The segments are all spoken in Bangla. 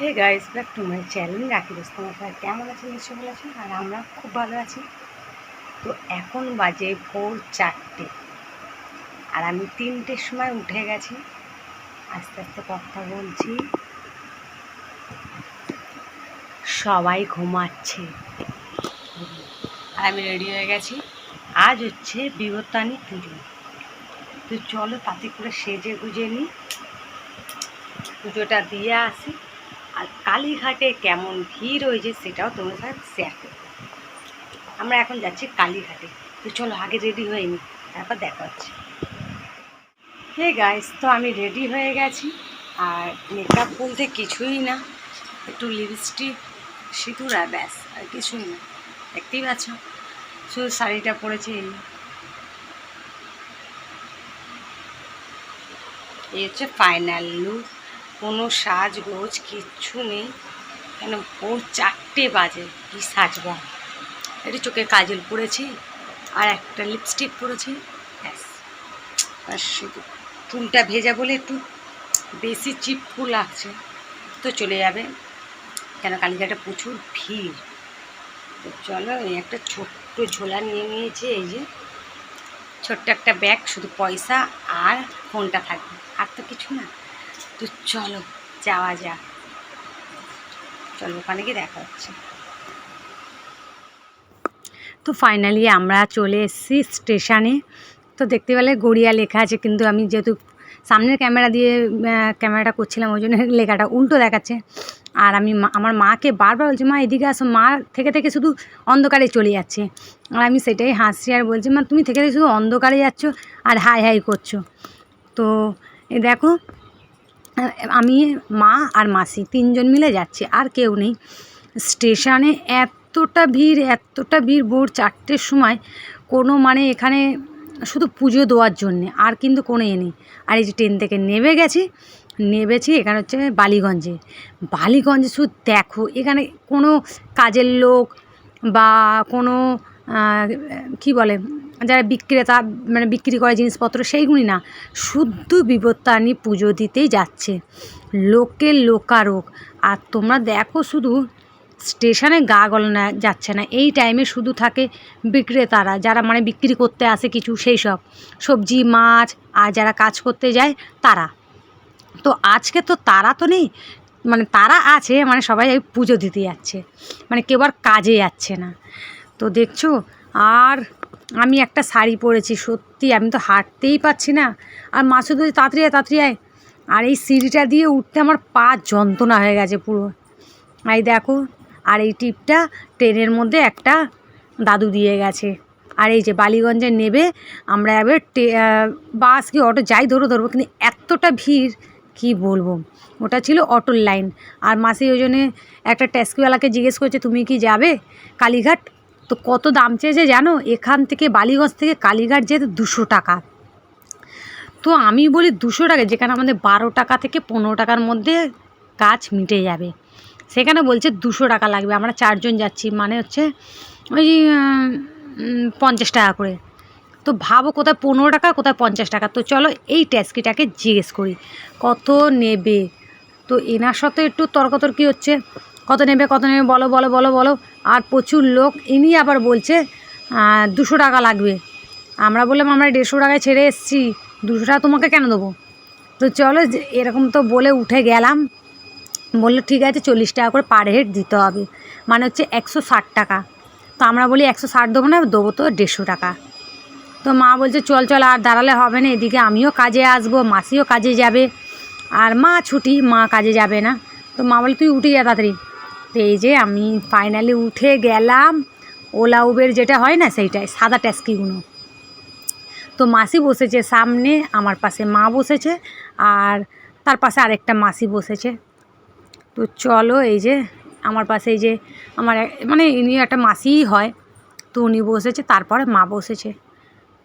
Hey guys back to my channel রাখি দোস্ত তোমার কেমন আছেন? নিশ্চয়ই ভালো আছেন, আর আমরা খুব ভালো আছি। তো এখন বাজে ভোর চারটে। আর আমি তিনটের সময় উঠে গেছি। আস্তে আস্তে কথা বলছি। সবাই ঘুমাচ্ছে। আর আমি রেডি হয়ে গেছি। আজ হচ্ছে বিবর্তানি পুজো। তো চলো তাতে করে সেজে গুজে নিই। পুজোটা দিয়ে আসি। আর কালীঘাটে কেমন ভিড় হয়েছে সেটাও তোমার সাথে শেয়ার করব। আমরা এখন যাচ্ছি কালীঘাটে। তো চলো, আগে রেডি হয়ে নি, তারপর দেখা হচ্ছে। হে গাইস তো আমি রেডি হয়ে গেছি। আর মেকআপ বলতে কিছুই না। একটু লিপস্টিক সিঁদুর আর ব্যাস, আর কিছুই না। দেখতেই পাচ্ছ, শুধু শাড়িটা পরেছি এই। হচ্ছে ফাইনাল লুক কোনো সাজগোজ কিচ্ছু নেই। কেন? ভোর চারটে বাজে। কি সাজবো? একটু চোখে কাজল পরেছি আর একটা লিপস্টিক পরেছি। ব্যাস। আর শুধু চুলটা ভেজা বলে একটু বেশি চিপকু লাগছে। তো চলে যাবে। কেন? কালীঘাটে প্রচুর ভিড়। চলো একটা ছোট্ট ঝোলা নিয়ে নিয়েছি, এই যে। ছোট্ট একটা ব্যাগ শুধু পয়সা আর ফোনটা থাকবে। আর তো কিছু না। তো চলো, যাওয়া যাক। চলো, ওখানে গিয়ে দেখা হচ্ছে। তো ফাইনালি আমরা চলে এসেছি স্টেশনে তো দেখতে পেলে গড়িয়া লেখা আছে, কিন্তু আমি যেহেতু সামনের ক্যামেরা দিয়ে ক্যামেরাটা করছিলাম, ওই জন্য লেখাটা উল্টো দেখাচ্ছে। আর আমি আমার মাকে বারবার বলছি, মা, এদিকে আসো, মা থেকে থেকে শুধু অন্ধকারে চলে যাচ্ছে। আর আমি সেটাই হাসছি আর বলছি, মা, তুমি থেকে থেকে শুধু অন্ধকারে যাচ্ছ আর হাই হাই করছ। তো এ দেখো আমি, মা আর মাসি তিনজন মিলে যাচ্ছি, আর কেউ নেই। স্টেশনে এতটা ভিড় এতটা ভিড় ভোর চারটের সময় কোনো মানে এখানে শুধু পুজো দেওয়ার জন্যে, আর কিন্তু কোনো এ নেই। আর এই যে ট্রেন থেকে নেমে গেছি, নেমেছি এখানে হচ্ছে বালিগঞ্জে। বালিগঞ্জে শুধু দেখো, এখানে কোনো কাজের লোক বা কোনো কি বলে যারা বিক্রেতা মানে বিক্রি করে জিনিসপত্র সেইগুলি না। শুদ্ধ বিপত্তানি পুজো দিতেই যাচ্ছে। লোকের লোকারোক আর তোমরা দেখো শুধু, স্টেশনে গা গলানো যাচ্ছে না। এই টাইমে শুধু থাকে বিক্রেতারা, যারা মানে বিক্রি করতে আসে কিছু, সেই সব। সবজি, মাছ, আর যারা কাজ করতে যায়, তারা। তো আজকে তো তারা তো নেই। মানে তারা আছে মানে সবাই ওই পুজো দিতে যাচ্ছে। মানে কেউ আর কাজে যাচ্ছে না। তো দেখছ, আর আমি একটা শাড়ি পরেছি, সত্যি, আমি তো হাঁটতেই পারছি না। আর মাসুদ বলছে তাড়াতাড়ি আয়, তাড়াতাড়ি আর এই সিঁড়িটা দিয়ে উঠতে আমার পা যন্ত্রণা হয়ে গেছে পুরো। এই দেখো, আর এই টিপটা ট্রেনের মধ্যে একটা দাদু দিয়ে গেছে। আর এই যে বালিগঞ্জে নেবে, আমরা এবার বাস কি অটো যাই ধরো, ধরবো, কিন্তু এতটা ভিড়, কি বলব? ওটা ছিল অটোর লাইন। আর মাসি ওই জন্যে একটা ট্যাক্সিওয়ালাকে জিজ্ঞেস করছে, তুমি কি যাবে? কালীঘাট তো কত দাম চেয়েছে জানো? এখান থেকে বালিগঞ্জ থেকে কালীঘাট যেতে দুশো টাকা। তো আমি বলি দুশো টাকা, যেখানে আমাদের বারো টাকা থেকে পনেরো টাকার মধ্যে কাজ মিটে যাবে। সেখানে বলছে দুশো টাকা লাগবে। আমরা চারজন যাচ্ছি মানে হচ্ছে ওই পঞ্চাশ টাকা করে। তো ভাবো কোথায় পনেরো টাকা, কোথায় পঞ্চাশ টাকা। তো চলো এই ট্যাক্সিটাকে জিজ্ঞেস করি, কত নেবে? তো এনার সাথে একটু তর্কতর্কি হচ্ছে। কত নেবে কত নেবে, বলো বলো বলো বলো। আর প্রচুর লোক ইনি আবার বলছে দুশো টাকা লাগবে। আমরা বললাম, আমরা দেড়শো টাকায় ছেড়ে এসেছি, দুশো টাকা তোমাকে কেন দেবো? তো চলো এরকম তো বলে উঠে গেলাম। বলল, ঠিক আছে, চল্লিশ টাকা করে পার হেড দিতে হবে। মানে হচ্ছে একশো ষাট টাকা। তো আমরা বলি, একশো ষাট দেবো না, দেবো তো দেড়শো টাকা। তো মা বলছে, চল চল, আর দাঁড়ালে হবে না, এদিকে আমিও কাজে আসব, মাসিও কাজে যাবে। আর মা ছুটি, মা কাজে যাবে না। তো মা বলে, তুই উঠে যা তাড়াতাড়ি। তো এই যে আমি ফাইনালি উঠে গেলাম ওলা উবের যেটা হয় না সেইটাই সাদা ট্যাক্সিগুলো তো মাসি বসেছে সামনে, আমার পাশে মা বসেছে, আর তার পাশে আরেকটা মাসি বসেছে। তো চলো এই যে, আমার পাশে এই যে, আমার মানে ইনি একটা মাসিই হয়, তো উনি বসেছে, তারপরে মা বসেছে।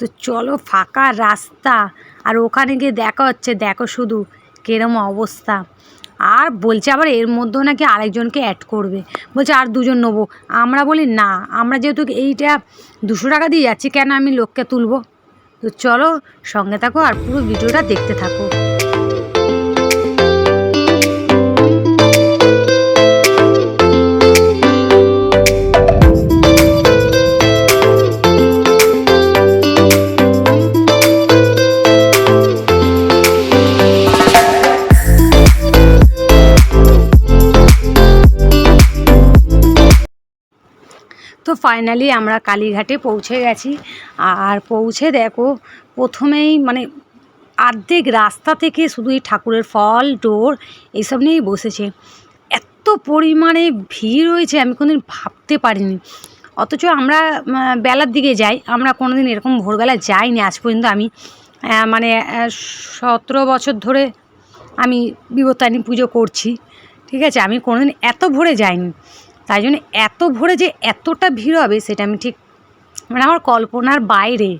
তো চলো ফাঁকা রাস্তা, আর ওখানে গিয়ে দেখা হচ্ছে, দেখো শুধু কিরম অবস্থা। আর বলছে আবার এর মধ্যেও নাকি আরেকজনকে অ্যাড করবে। বলছে, আর দুজন নেব? আমরা বলি, না, আমরা যেহেতু এইটা দুশো টাকা দিয়ে যাচ্ছি, কেন আমি লোককে তুলবো? তো চলো সঙ্গে থাকো আর পুরো ভিডিওটা দেখতে থাকো। ফাইনালি আমরা কালীঘাটে পৌঁছে গেছি। আর পৌঁছে দেখো, প্রথমেই মানে অর্ধেক রাস্তা থেকে শুধু এই ঠাকুরের ফল ডোর এইসব নিয়েই বসেছে। এত পরিমাণে ভিড় হয়েছে আমি কোনোদিন ভাবতে পারিনি। অথচ আমরা বেলার দিকে যাই। আমরা কোনোদিন এরকম ভোরবেলা যাইনি, আজ পর্যন্ত আমি মানে সতেরো বছর ধরে আমি বিবর্তানী পুজো করছি। ঠিক আছে, আমি কোনোদিন এত ভোরে যাইনি। তাই জন্য এত ভোরে যে এতটা ভিড় হবে সেটা আমি ঠিক মানে আমার কল্পনার বাইরে।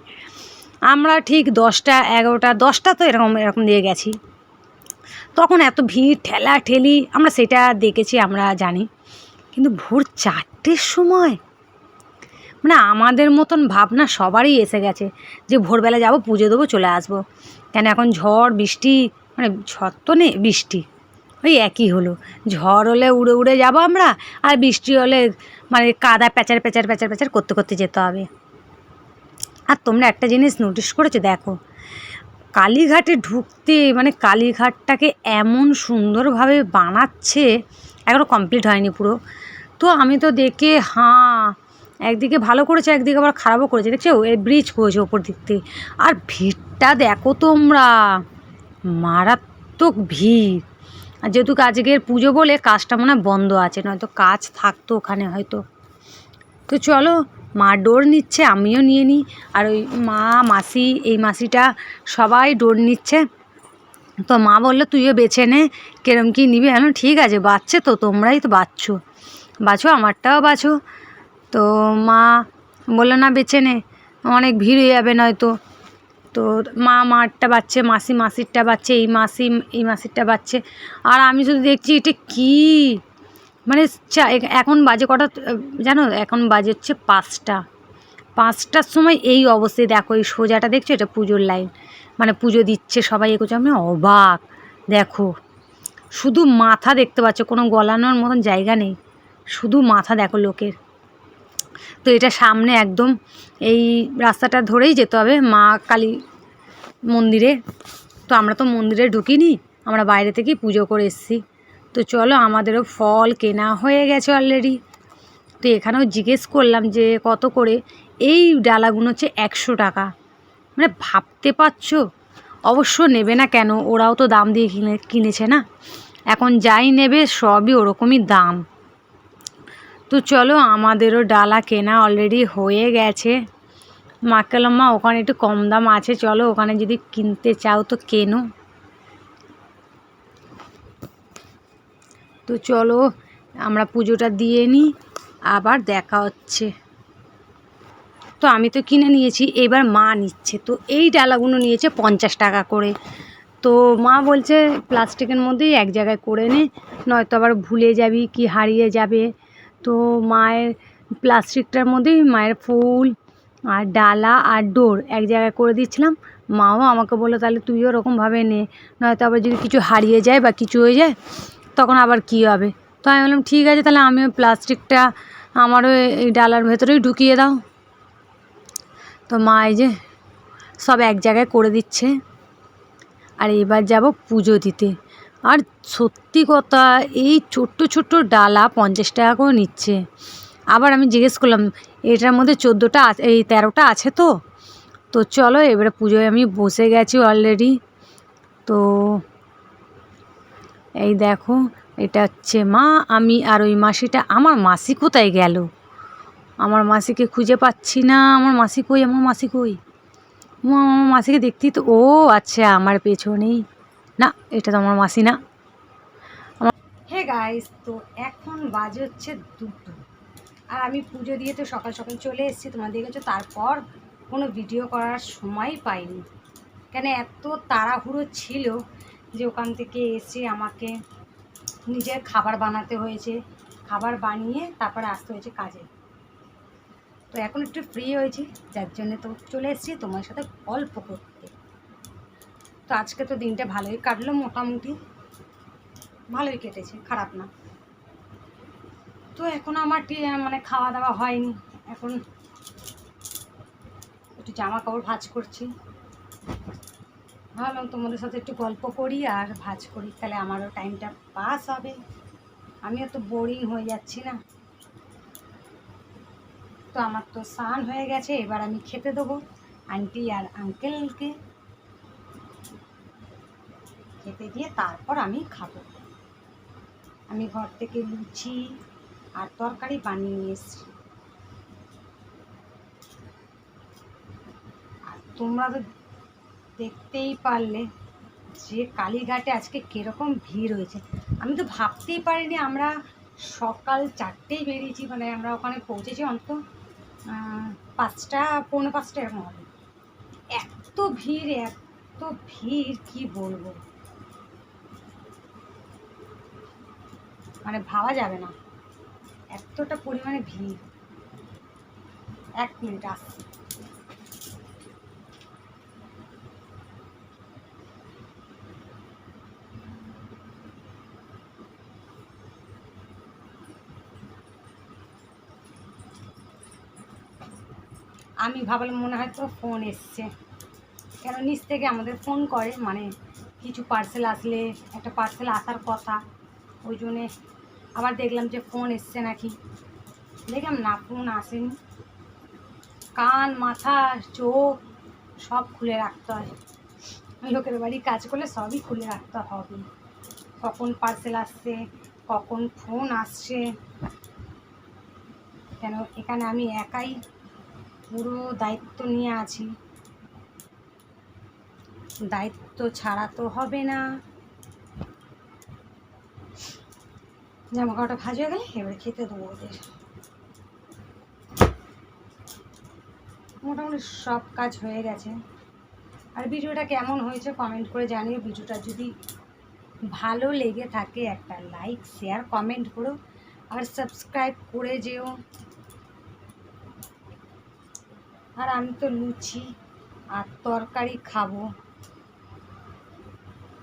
আমরা ঠিক দশটা, এগারোটা, দশটা তো এরকম এরকম দিয়ে গেছি। তখন এত ভিড়, ঠেলা ঠেলি, আমরা সেটা দেখেছি, আমরা জানি। কিন্তু ভোর চারটের সময় মানে আমাদের মতন ভাবনা সবারই এসে গেছে যে ভোরবেলা যাব, পুজো দেবো, চলে আসব। কেন এখন ঝড়, বৃষ্টি মানে ঝড় তো নেই, বৃষ্টি। ওই একই হলো। ঝড় হলে উড়ে উড়ে যাব আমরা, আর বৃষ্টি হলে মানে কাদা প্যাচার প্যাচার প্যাচার প্যাচার করতে করতে যেতে হবে। আর তোমরা একটা জিনিস নোটিস করেছ, দেখো, কালীঘাটে ঢুকতে মানে কালীঘাটটাকে এমন সুন্দরভাবে বানাচ্ছে এখনও কমপ্লিট হয়নি পুরো। তো আমি তো দেখে, হাঁ, একদিকে ভালো করেছে, একদিকে আবার খারাপও করেছে। দেখছ এই ব্রিজ করেছে ওপর দিক থেকে আর ভিড়টা দেখো তোমরা, মারাত্মক ভিড়। আর যেহেতু আজকের পুজো বলে কাজটা মনে হয় বন্ধ আছে নয়তো কাজ থাকতো ওখানে হয়তো। তো চলো মা ডোর নিচ্ছে আমিও নিয়ে নিই। আর ওই মা মাসি এই মাসিটা সবাই ডোর নিচ্ছে। তো মা বলল তুইও বেছে নে কিরম কী নিবি? বললাম, ঠিক আছে বাচ্চে তো তোমরাই তো বাচ্চো। বাছো আমারটাও বাছো তো মা বলল না বেছে নে অনেক ভিড় হয়ে যাবে নয়তো। তো মা মারটা বাচ্চে মাসি মাসিরটা বাচ্চে এই মাসি, এই মাসিরটা বাচ্চে আর আমি শুধু দেখছি এটা কী? মানে চা- এখন বাজে কটা, জানো, এখন বাজে হচ্ছে পাঁচটা। পাঁচটার সময় এই অবস্থায় দেখো, এই সোজাটা দেখছ, এটা পুজোর লাইন। মানে পুজো দিচ্ছে সবাই এ করছে আমি অবাক। দেখো, শুধু মাথা দেখতে পাচ্ছ, কোনো গলানোর মতন জায়গা নেই। শুধু মাথা দেখো লোকের। তো এটা সামনে একদম এই রাস্তাটা ধরেই যেতে হবে। মা কালী মন্দিরে। তো আমরা তো মন্দিরে ঢুকিনি, আমরা বাইরে থেকেই পুজো করে এসেছি। তো চলো আমাদেরও ফল কেনা হয়ে গেছে অলরেডি তো এখানেও জিজ্ঞেস করলাম যে কত করে? এই ডালাগুলো হচ্ছে একশো টাকা। মানে ভাবতে পারছ? অবশ্য নেবে না কেন? ওরাও তো দাম দিয়ে কিনে, কিনেছে না। এখন যাই নেবে সবই ওরকমই দাম। তো চলো আমাদেরও ডালা কেনা অলরেডি হয়ে গেছে। মাকে বললাম, মা ওখানে একটু কম দাম আছে চলো ওখানে যদি কিনতে চাও তো কেনো। তো চলো আমরা পুজোটা দিয়ে নিই আবার দেখা হচ্ছে। তো আমি তো কিনে নিয়েছি এবার মা নিচ্ছে। তো এই ডালাগুলো নিয়েছে পঞ্চাশ টাকা করে। তো মা বলছে প্লাস্টিকের মধ্যেই এক জায়গায় করে নে নয়তো আবার ভুলে যাবি কি হারিয়ে যাবে। তো মায়ের প্লাস্টিকটার মধ্যেই মায়ের ফুল আর ডালা আর ডোর এক জায়গায় করে দিচ্ছিলাম। মাও আমাকে বলল, তাহলে তুইও ওরকমভাবে নে, নয়তো আবার যদি কিছু হারিয়ে যায় বা কিছু হয়ে যায়, তখন আবার কী হবে? তো আমি বললাম, ঠিক আছে, তাহলে আমিও প্লাস্টিকটা আমারও এই ডালার ভেতরেই ঢুকিয়ে দাও। তো মা এই যে সব এক জায়গায় করে দিচ্ছে। আর এবার যাব পুজো দিতে। আর সত্যি কথা, এই ছোট্ট ছোট্ট ডালা পঞ্চাশ টাকা করে নিচ্ছে। আবার আমি জিজ্ঞেস করলাম, এটার মধ্যে চোদ্দোটা আছে এই তেরোটা আছে তো? তো চলো, এবারে পুজোয় আমি বসে গেছি অলরেডি তো এই দেখো, এটা হচ্ছে মা, আমি আর ওই মাসিটা, আমার মাসি কোথায় গেল? আমার মাসিকে খুঁজে পাচ্ছি না, আমার মাসি কই, আমার মাসি কই? আমার মাসিকে দেখতেই তো, ও আচ্ছা আমার পেছনেই। না, এটা তো আমার মাসি না। হে গাইস তো এখন বাজে হচ্ছে দুটো। আর আমি পুজো দিয়ে তো সকাল সকাল চলে এসেছি তোমরা দেখেছ? তারপর কোনো ভিডিও করার সময় পাইনি। কেন এত তাড়াহুড়ো ছিল যে ওখান থেকে এসে আমাকে নিজের খাবার বানাতে হয়েছে। খাবার বানিয়ে তারপরে আসতে হয়েছে কাজে। তো এখন একটু ফ্রি হয়েছি, যার জন্য তো চলে এসেছি, তোমার সাথে গল্প করতে। তো আজকে তো দিনটা ভালোই কাটলো মোটামুটি। ভালোই কেটেছে, খারাপ না। তো এখন আমার টি- মানে খাওয়া দাওয়া হয়নি। এখন একটু জামা কাপড় ভাজ করছি। ভাবলাম তোমাদের সাথে একটু গল্প করি আর ভাঁজ করি, তাহলে আমারও টাইমটা পাস হবে। আমিও তো বোরিং হয়ে যাচ্ছি না। তো আমার তো স্নান হয়ে গেছে, এবার আমি খেতে দেবো। আন্টি আর আঙ্কেলকে খেতে দিয়ে তারপর আমি খাব। আমি ঘর থেকে লুচি আর তরকারি বানিয়ে নিয়ে এসছি। আর তোমরা তো দেখতেই পারলে যে কালীঘাটে আজকে কীরকম ভিড় হয়েছে। আমি তো ভাবতেই পারিনি আমরা সকাল চারটেই বেরিয়েছি মানে আমরা ওখানে পৌঁছেছি অন্তত পাঁচটা, পৌনে পাঁচটা এরকম হবে। এত ভিড় এত ভিড়, কি বলব? মানে ভাবা যাবে না। এতটা পরিমাণে ভিড়। এক মিনিট, আসছি। আমি ভাবলাম মনে হয় তো ফোন এসছে। কেন নিচ থেকে আমাদের ফোন করে মানে কিছু পার্সেল আসলে, একটা পার্সেল আসার কথা। ওই জন্যে আবার দেখলাম যে ফোন এসছে নাকি। দেখলাম না, ফোন আসেনি। কান, মাথা, চোখ সব খুলে রাখতে হয়। লোকের বাড়ি কাজ করলে সবই খুলে রাখতে হবে। কখন পার্সেল আসছে, কখন ফোন আসছে। কেন এখানে আমি একাই পুরো দায়িত্ব নিয়ে আছি। দায়িত্ব ছাড়া তো হবে না। জামা কাপড়টা ভাজ হয়ে গেলে এবার খেতে দেবো ওদের। মোটামুটি সব কাজ হয়ে গেছে। আর ভিডিওটা কেমন হয়েছে কমেন্ট করে জানিও। ভিডিওটা যদি ভালো লেগে থাকে একটা লাইক শেয়ার কমেন্ট করো। আর সাবস্ক্রাইব করে যেও। আর আমি তো লুচি আর তরকারি খাব।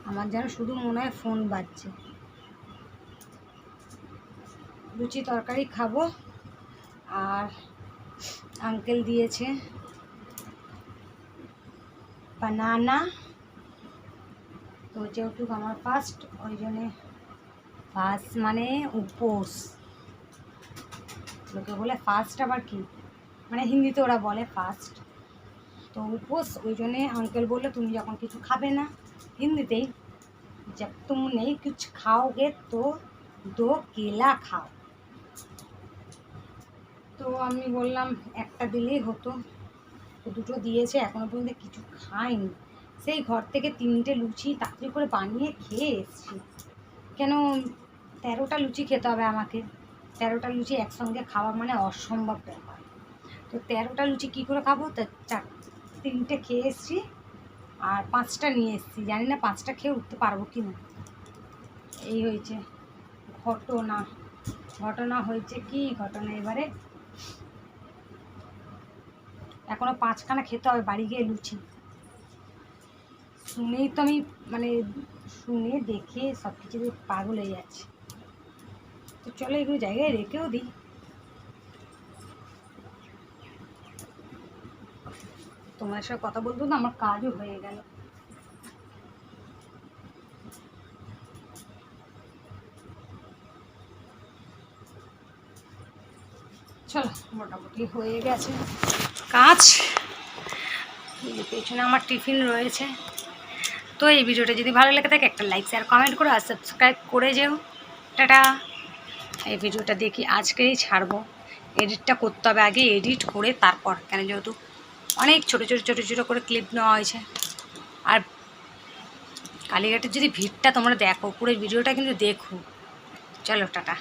আমার যেন শুধু মনে হয় ফোন বাজছে। লুচি তরকারি খাবো আর আঙ্কেল দিয়েছে বানানা তো যেহেতু আমার ফার্স্ট ওই জন্যে ফার্স্ট মানে উপোস লোকে বলে ফার্স্ট আবার কি মানে হিন্দিতে ওরা বলে ফার্স্ট তো উপোস ওই জন্যে আঙ্কেল বললো তুমি যখন কিছু খাবে না হিন্দিতেই जब तुम नहीं कुछ खाओगे तो दो केला খাও তো আমি বললাম, একটা দিলেই হতো। তো দুটো দিয়েছে, এখনও পর্যন্ত কিছু খাইনি সেই ঘর থেকে তিনটে লুচি তাড়াতাড়ি করে বানিয়ে খেয়ে এসছি। কেন তেরোটা লুচি খেতে হবে আমাকে? তেরোটা লুচি একসঙ্গে খাওয়া মানে অসম্ভব ব্যাপার। তো তেরোটা লুচি কী করে খাব? তা চার, তিনটে খেয়ে এসছি আর পাঁচটা নিয়ে এসেছি। জানি না পাঁচটা খেয়ে উঠতে পারব কি না এই হয়েছে ঘটনা। ঘটনা হয়েছে কি? ঘটনা এবারে এখনও পাঁচখানা খেতে হবে, বাড়ি গিয়ে লুচি। শুনেই তো আমি মানে শুনে দেখে সব কিছু পাগল হয়ে যাচ্ছে। তো চলো এগুলো জায়গায় রেখেও দিই। তোমার সাথে কথা বলতে তো আমার কাজও হয়ে গেল। চলো, মোটামুটি হয়ে গেছে। কাজ। পেছনে আমার টিফিন রয়েছে। তো এই ভিডিওটা যদি ভালো লেগে থাকে, একটা লাইক শেয়ার কমেন্ট করো আর সাবস্ক্রাইব করে যেও। টাটা। এই ভিডিওটা দেখি আজকেই ছাড়বো। এডিটটা করতে হবে আগে এডিট করে তারপর। কেন যেহেতু অনেক ছোটো ছোটো ছোটো ছোটো করে ক্লিপ নেওয়া হয়েছে। আর কালীঘাটের যদি ভিড়টা তোমরা দেখো, পুরো ভিডিওটা কিন্তু দেখো। চলো, টাটা।